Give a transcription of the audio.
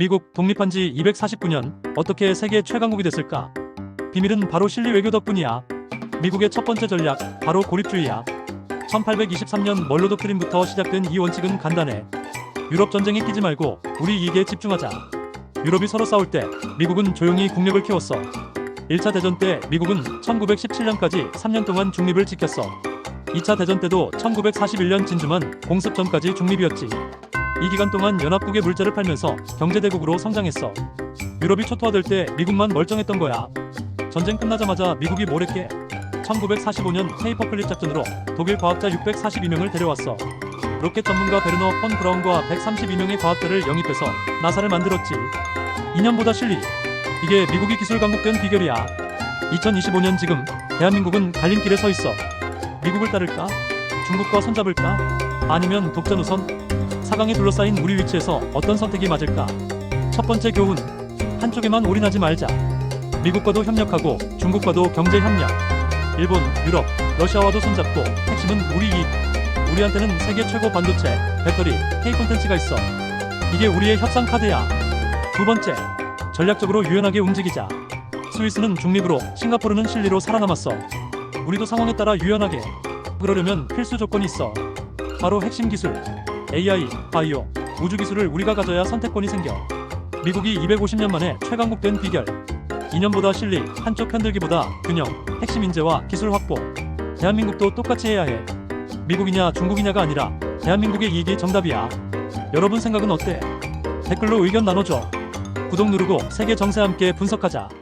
미국 독립한 지 249년 어떻게 세계 최강국이 됐을까? 비밀은 바로 실리 외교 덕분이야. 미국의 첫 번째 전략 바로 고립주의야. 1823년 멀로 도크린부터 시작된 이 원칙은 간단해. 유럽 전쟁에 끼지 말고 우리 이익에 집중하자. 유럽이 서로 싸울 때 미국은 조용히 국력을 키웠어. 1차 대전 때 미국은 1917년까지 3년 동안 중립을 지켰어. 2차 대전 때도 1941년 진주만 공습전까지 중립이었지. 이 기간 동안 연합국의 물자를 팔면서 경제대국으로 성장했어. 유럽이 초토화될 때 미국만 멀쩡했던 거야. 전쟁 끝나자마자 미국이 뭘 했게? 1945년 페이퍼클립 작전으로 독일 과학자 642명을 데려왔어. 로켓 전문가 베르너 폰 브라운과 132명의 과학자를 영입해서 나사를 만들었지. 2년보다 실리. 이게 미국이 기술 강국된 비결이야. 2025년 지금 대한민국은 갈림길에 서 있어. 미국을 따를까? 중국과 손잡을까? 아니면 독자 노선? 사강에 둘러싸인 우리 위치에서 어떤 선택이 맞을까? 첫 번째 교훈. 한쪽에만 올인하지 말자. 미국과도 협력하고 중국과도 경제 협력. 일본, 유럽, 러시아와도 손잡고 핵심은 우리 이익. 우리한테는 세계 최고 반도체, 배터리, K 콘텐츠가 있어. 이게 우리의 협상 카드야. 두 번째, 전략적으로 유연하게 움직이자. 스위스는 중립으로, 싱가포르는 실리로 살아남았어. 우리도 상황에 따라 유연하게. 그러려면 필수 조건이 있어. 바로 핵심 기술, AI, 바이오, 우주 기술을 우리가 가져야 선택권이 생겨. 미국이 250년 만에 최강국 된 비결. 2년보다 실리, 한쪽 편들기보다 균형, 핵심 인재와 기술 확보. 대한민국도 똑같이 해야 해. 미국이냐 중국이냐가 아니라 대한민국의 이익이 정답이야. 여러분 생각은 어때? 댓글로 의견 나눠줘. 구독 누르고 세계 정세 함께 분석하자.